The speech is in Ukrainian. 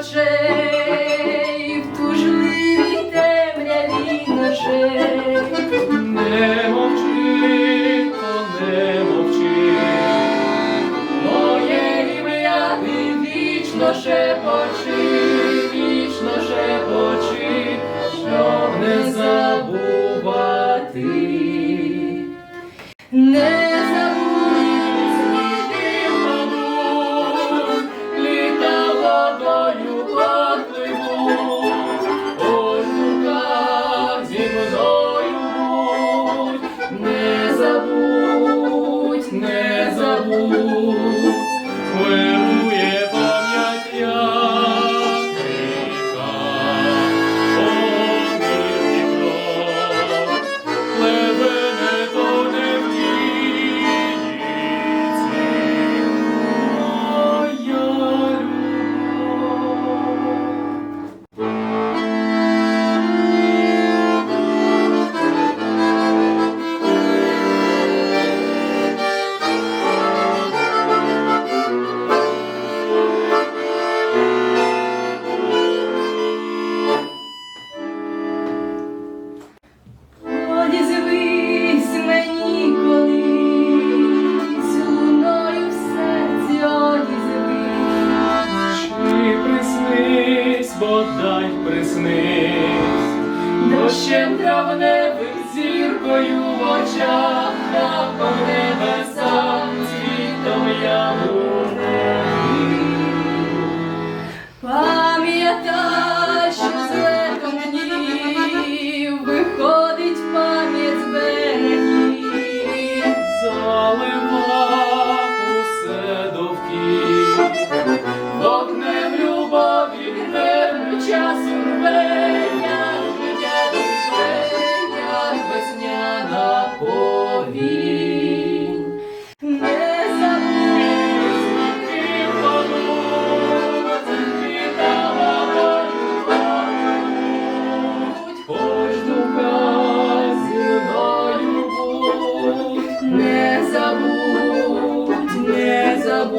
очей в тужливій темряві ночей. Не мовчи, то не мовчи, моє ім'я ти вічно шепочи, вічно шепочи, щоб не забувати. Не Вогонь травневих зіркою в очах, на небеса, світом я луне. যাব